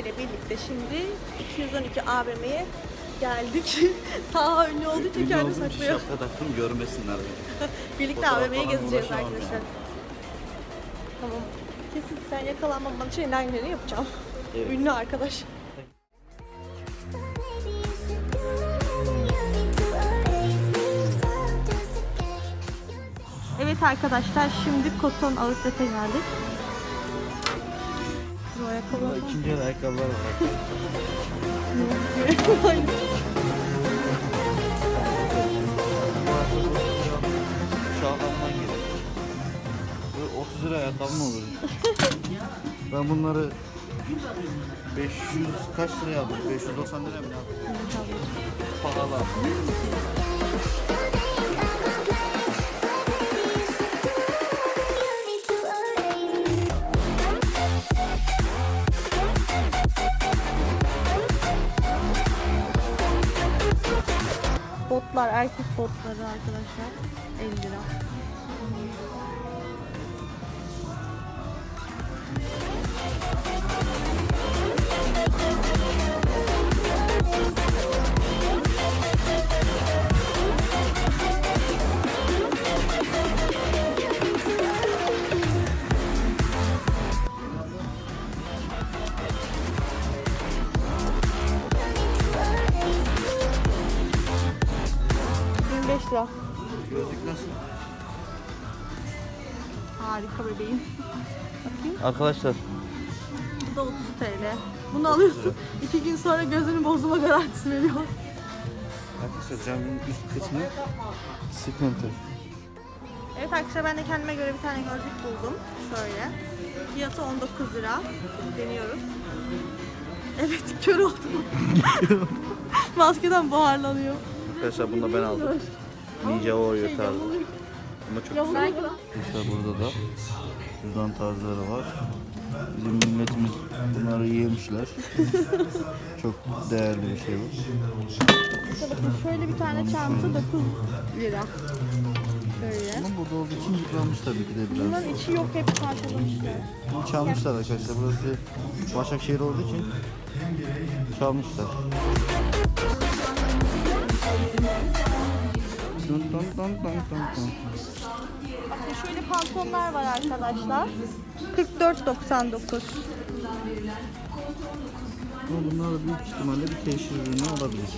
İle birlikte şimdi 212 AVM'ye geldik. Taha ünlü olduğu için kendi saklıyor. Şapka taktım görmesinler beni. Birlikte Fotoğraf AVM'ye falan gezeceğiz uğraşamam arkadaşlar. ya. Tamam. Kesin sen yakalanmaman için elinden geleni yapacağım. Evet. Ünlü arkadaş. Evet arkadaşlar şimdi Koton Outlet'e geldik. Bu ayakkabı İkinci el ayakkabılar var. Şahan'dan gelir. Böyle 30 lira ayakkabı mı olur? ben bunları 500 kaç liraya aldım? 590 liraya mı aldım? Pahalı Botlar, erkek botları arkadaşlar. 50 lira. Arkadaşlar Bu da 30 TL. Bunu alıyorsun. iki gün sonra gözünü bozma garantisi veriyor. Arkadaşlar camın üst kısmı sıkıntı. Evet arkadaşlar ben de kendime göre bir tane gözlük buldum. Şöyle. Fiyatı 19 lira. Deniyoruz. Evet kör oldum. Maskeden buharlanıyor. Arkadaşlar bunu da ben aldım. Ninja Warrior Şey, tarzı. Ama çok güzel. Arkadaşlar burada da buradan tarzları var. Bizim milletimiz bunları yemişler. çok değerli bir şey bu. İşte bakın şöyle bir tane çanta 9 lira. Şöyle. Ama burada olduğu için yıpranmış tabii ki de biraz. Bunların içi yok hep parçalamışlar. Bunu çalmışlar arkadaşlar. Burası Başakşehir olduğu için çalmışlar. Dun dun dun dun dun dun. Bakın şöyle pantolonlar var arkadaşlar. 44.99. Ama bunlar da büyük ihtimalle bir teşhir ürünü olabilir.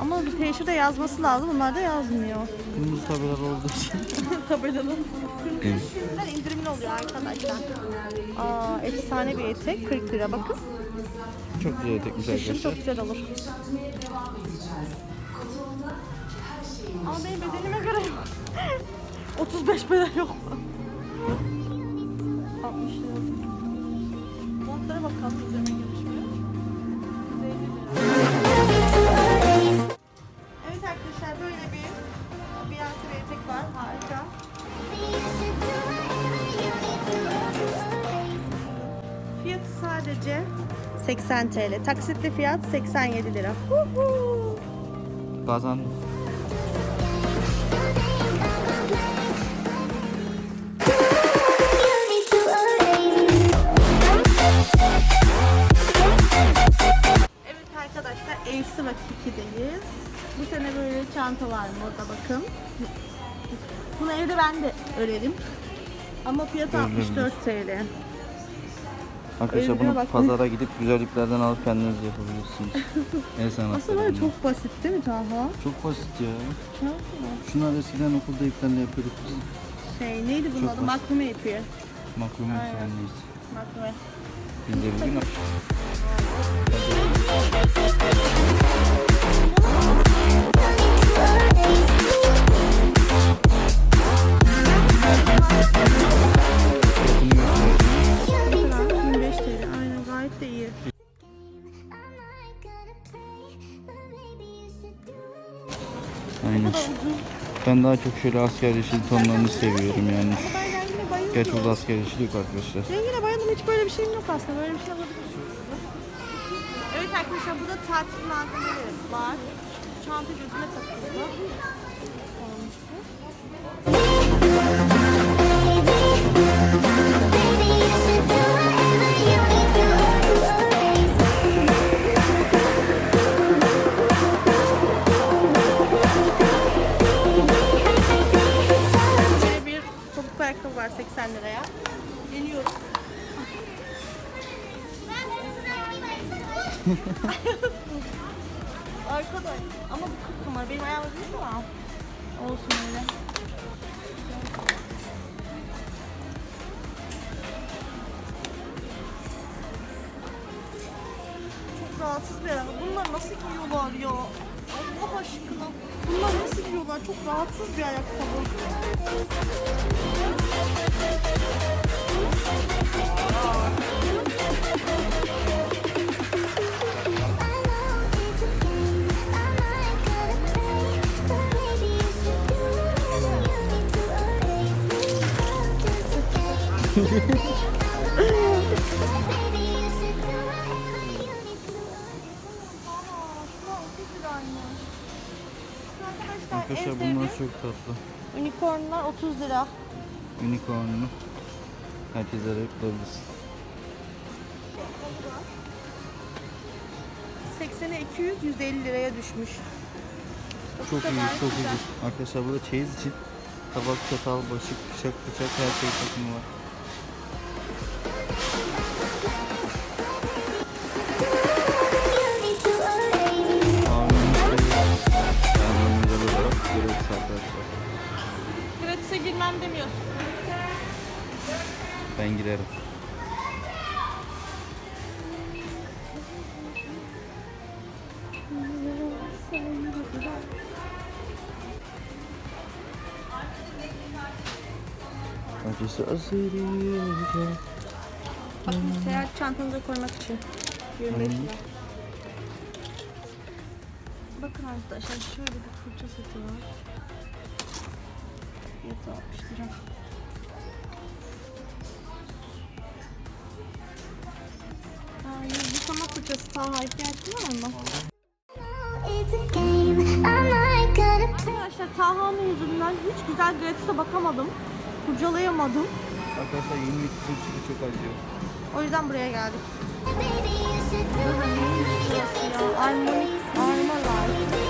Ama bir teşhirde yazması lazım. Bunlar da yazmıyor. Kırmızı tabelalar olduğu için. Tabelalı. Kırmızı ürünler indirimli oluyor arkadaşlar. Aa, efsane bir etek. 40 lira bakın. Çok güzel etekmiş arkadaşlar. çok güzel olur. Ama benim bedenime göre yok. 35 beden yok. 60 lira. Montlara bakalım üzerine girmiş mi? 150 lira. Evet arkadaşlar böyle bir bir etek var. Harika. Fiyatı sadece 80 TL. Taksitli fiyat 87 lira. Huhu. 2'deyiz. Bu sene böyle çantalar moda bakın. Bunu evde ben de örerim. Ama fiyatı Örülebilir. 64 TL. Arkadaşlar bunu bak. pazara gidip güzel iplerden alıp kendiniz yapabilirsiniz. El sanatları. Aslında çok basit değil mi Taha? Çok basit ya. Ya, Şunlar eskiden okulda iplerle yapıyorduk biz. Şey neydi bunun Çok adı? basit. Makrume ipi. Maklumun Aynen. sendeyiz. Makrume. Biz de bugün Ben daha çok şöyle asker yeşil tonlarını seviyorum yani. Gerçi burada asker yeşil yok arkadaşlar. Rengine bayıldım. Hiç böyle bir şeyim yok aslında. Böyle bir şey alabilirim. Evet arkadaşlar burada tatil malzemeleri var. Çanta gözüme takıldı. Tatlı. unicornlar 30 lira. Unicorn'lu. Herkes arayıp bulabilirsin. 80'e 200, 150 liraya düşmüş. Çok iyi, çok ucuz. Arkadaşlar burada çeyiz için tabak, çatal, başık, bıçak, bıçak her şey takımı var. Girmem demiyorsun. Ben girerim. Acısı azeri olacak. Bakın seyahat çantanıza koymak için. 25 lira. Bakın arkadaşlar şöyle bir fırça seti var. Fiyatı 60 lira. Aa, yıkama fırçası Taha ihtiyacın var mı? Arkadaşlar Taha'nın yüzünden hiç güzel gratis'e bakamadım. Kurcalayamadım. Arkadaşlar yeni bir kızım çıktı çok acıyor. O yüzden buraya geldik. Armor, armor var.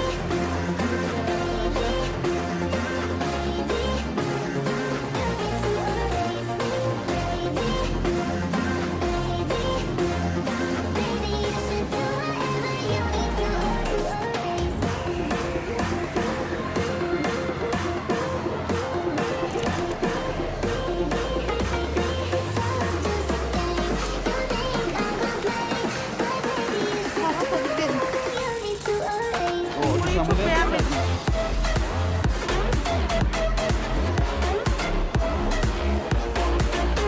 Burayı çok beğenmedim.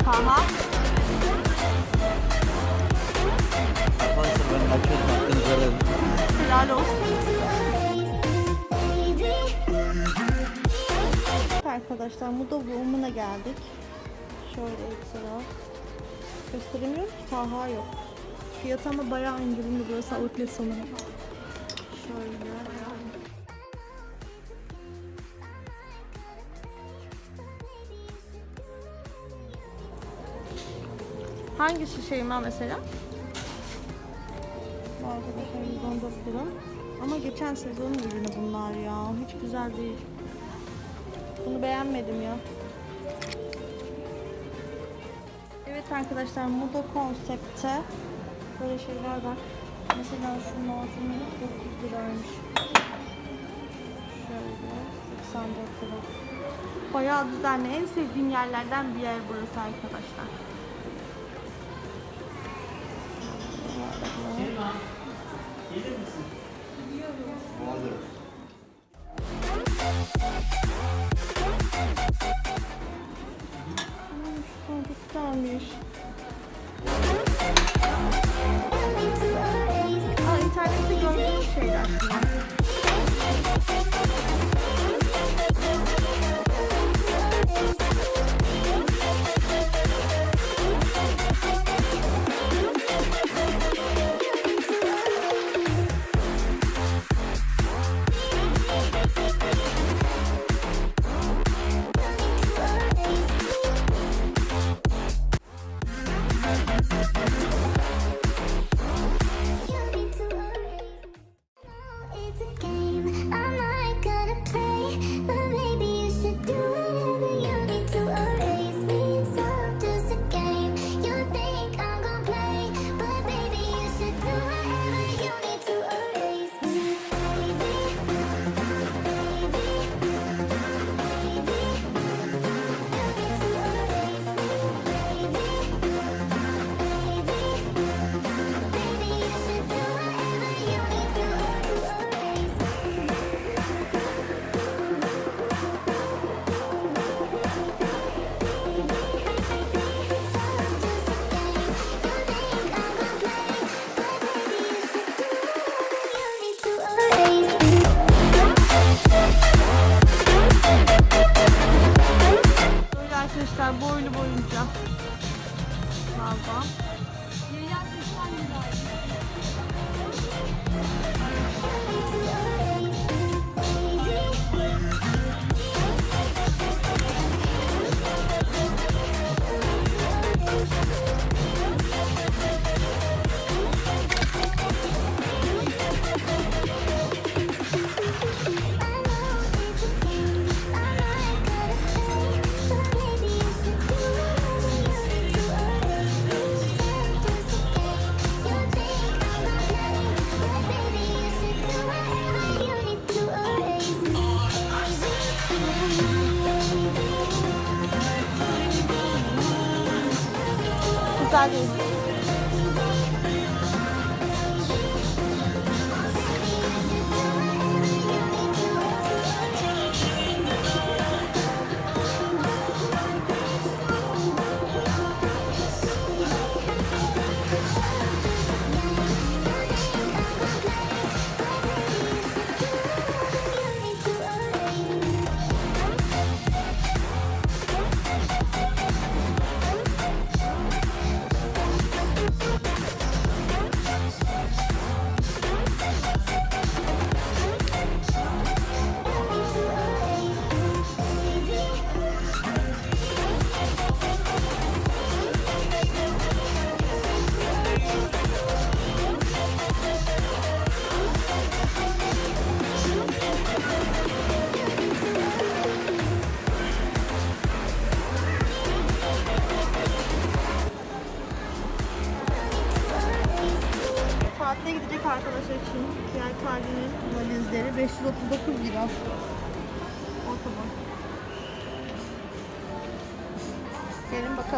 Taha. Arkadaşlar ben açıyorum hakkınızı ararım. Helal olsun. Arkadaşlar Muda Woman'a geldik. Şöyle ekstra. Gösteremiyorum ki Taha yok. Fiyatı ama bayağı indirimli burası outlet sanırım. Şöyle. Hangisi Şeyma mesela? Bu arkadaşlar 114 lira. Ama geçen sezonun ürünü bunlar ya. Hiç güzel değil. Bunu beğenmedim ya. Evet arkadaşlar Moda konsepte böyle şeyler var. Mesela şu macunun 9 liraymış. Şöyle 84 lira. Bayağı düzenli. En sevdiğim yerlerden bir yer burası arkadaşlar. 뭐 맞아요.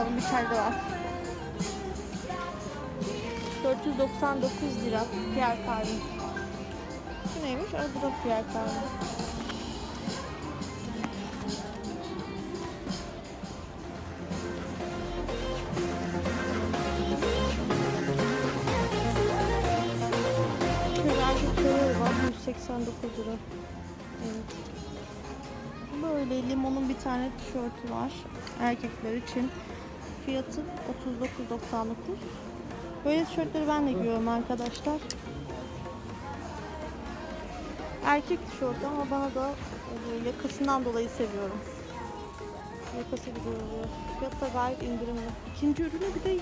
Gelin bakalım bir tane de var. 499 lira Pierre Cardin. Bu neymiş? Aa, bu da Pierre Cardin. Erkekleri var 189 lira. Evet. Böyle limonun bir tane tişörtü var erkekler için. Fiyatı 39.99. Böyle tişörtleri ben de giyiyorum arkadaşlar. Erkek tişörtü ama bana da yakasından dolayı seviyorum. Yakası güzel oluyor. Fiyatı da gayet indirimli. İkinci ürüne bir de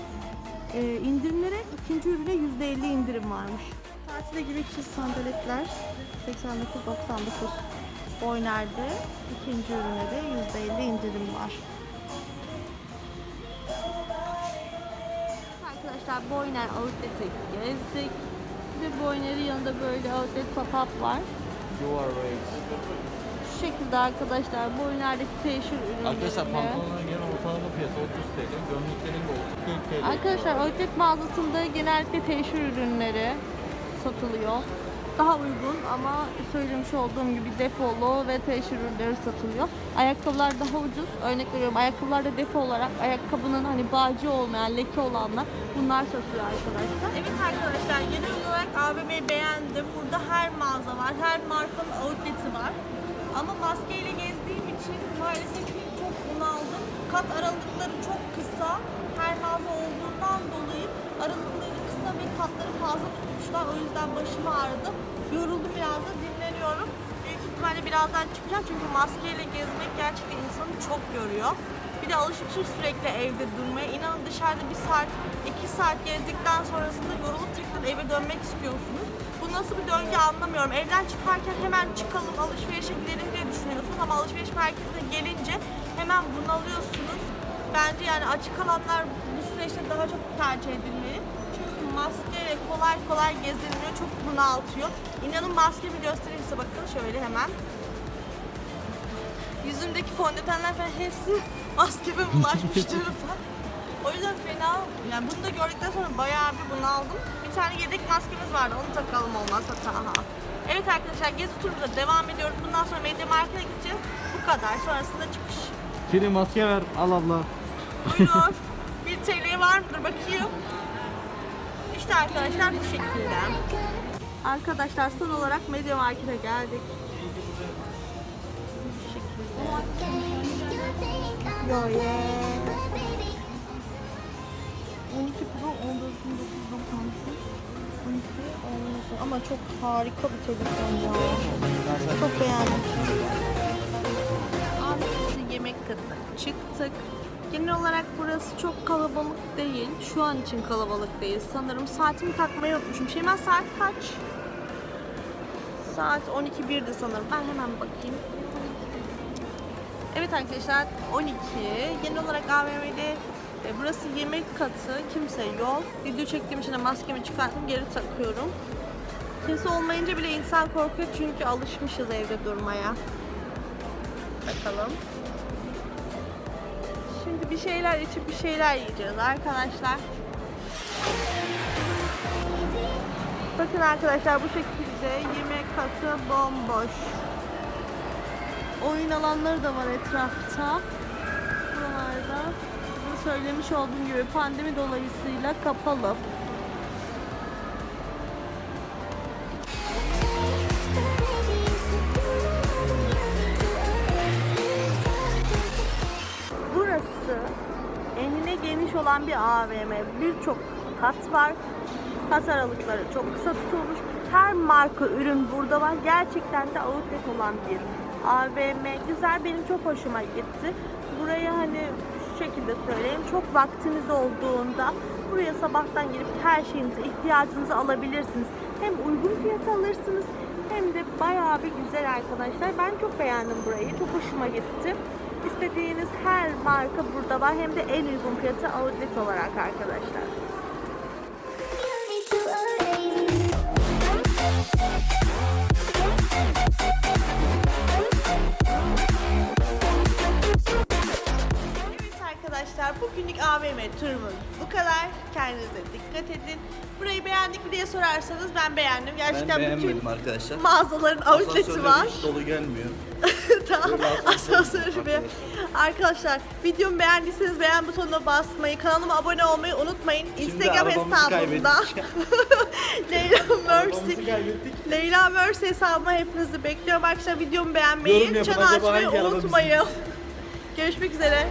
e, indirimlere ikinci ürüne %50 indirim varmış. Tatile gereksiz sandaletler 89.99 Boyner'de ikinci ürüne de %50 indirim var. Arkadaşlar Boyner Outlet'e gezdik. Bir Boyner'in yanında böyle outlet pop-up var. You are right. Şu şekilde arkadaşlar Boyner'deki teşhir ürünleri. Arkadaşlar pantolonların genel ortalama fiyatı 30 TL. Gömleklerin de 40 TL. Arkadaşlar outlet mağazasında genellikle teşhir ürünleri satılıyor. Daha uygun ama söylemiş olduğum gibi defolu ve teşhir ürünleri satılıyor. Ayakkabılar daha ucuz. Örnek veriyorum ayakkabılar da defo olarak ayakkabının hani bağcı olmayan leke olanlar bunlar satılıyor arkadaşlar. Evet arkadaşlar genel olarak AVM'yi beğendim. Burada her mağaza var. Her markanın outlet'i var. Ama maskeyle gezdiğim için maalesef ki çok bunaldım. Kat aralıkları çok kısa. Her mağaza olduğundan dolayı aralıkları kısa ve katları fazla tutmuşlar. O yüzden başım ağrıdı. Yoruldum biraz da dinleniyorum. Büyük ihtimalle birazdan çıkacağım çünkü maskeyle gezmek gerçekten insanı çok yoruyor. Bir de alışmışım sürekli evde durmaya. İnanın dışarıda bir saat, iki saat gezdikten sonrasında yorulup tekrar eve dönmek istiyorsunuz. Bu nasıl bir döngü anlamıyorum. Evden çıkarken hemen çıkalım, alışverişe gidelim diye düşünüyorsunuz ama alışveriş merkezine gelince hemen bunalıyorsunuz. Bence yani açık alanlar bu süreçte daha çok tercih edilmeli. Maskeyle kolay kolay gezilmiyor, çok bunaltıyor. İnanın maskemi göstereyim size bakın şöyle hemen. Yüzümdeki fondötenler falan hepsi maskeme bulaşmış durumda. O yüzden fena, yani bunu da gördükten sonra bayağı bir bunaldım. Bir tane yedek maskemiz vardı, onu takalım olmazsa Taha. Evet arkadaşlar gezi turumuza devam ediyoruz. Bundan sonra Medya Market'e gideceğiz. Bu kadar. Sonrasında çıkış. Kiri maske ver. Al abla. Buyurun. 1 TL var mıdır bakayım. İşte arkadaşlar bu şekilde. Arkadaşlar son olarak Medya Market'e geldik. Bu şekilde. Yo yeah. 12 Pro 14.999 12 olmasın ama çok harika bir telefon ya. Çok beğendim. Abi yemek katına çıktık. Genel olarak burası çok kalabalık değil. Şu an için kalabalık değil. Sanırım saatimi takmayı unutmuşum. Şeyma saat kaç? Saat 12.1'di sanırım. Ben hemen bakayım. Evet arkadaşlar 12. Genel olarak AVM'de e, burası yemek katı. Kimse yok. Video çektiğim için de maskemi çıkarttım. Geri takıyorum. Kimse olmayınca bile insan korkuyor çünkü alışmışız evde durmaya. Bakalım. Şimdi bir şeyler içip bir şeyler yiyeceğiz arkadaşlar. Bakın arkadaşlar bu şekilde yemek katı bomboş. Oyun alanları da var etrafta. Buralarda. Bu söylemiş olduğum gibi pandemi dolayısıyla kapalı. Olan bir AVM. Birçok kat var. Kat aralıkları çok kısa tutulmuş. Her marka ürün burada var. Gerçekten de outlet olan bir AVM. Güzel. Benim çok hoşuma gitti. Buraya hani şu şekilde söyleyeyim. Çok vaktiniz olduğunda buraya sabahtan gelip her şeyinizi, ihtiyacınızı alabilirsiniz. Hem uygun fiyata alırsınız hem de bayağı bir güzel arkadaşlar. Ben çok beğendim burayı. Çok hoşuma gitti. İstediğiniz her marka burada var. Hem de en uygun fiyatı outlet olarak arkadaşlar. Bugünlük AVM turumuz bu kadar. Kendinize dikkat edin. Burayı beğendik mi diye sorarsanız ben beğendim. Gerçekten Ben bütün beğenmedim arkadaşlar. mağazaların outleti var. hiç dolu gelmiyor. tamam. Asansörü be. Arkadaşlar videomu beğendiyseniz beğen butonuna basmayı, kanalıma abone olmayı unutmayın. Instagram arabamızı hesabımda kaybettik. Leyla Mercy kaybettik. Leyla Mercy hesabıma hepinizi bekliyorum. Arkadaşlar videomu beğenmeyi, Yorum yapın, acaba açmayı hangi unutmayın. Görüşmek üzere.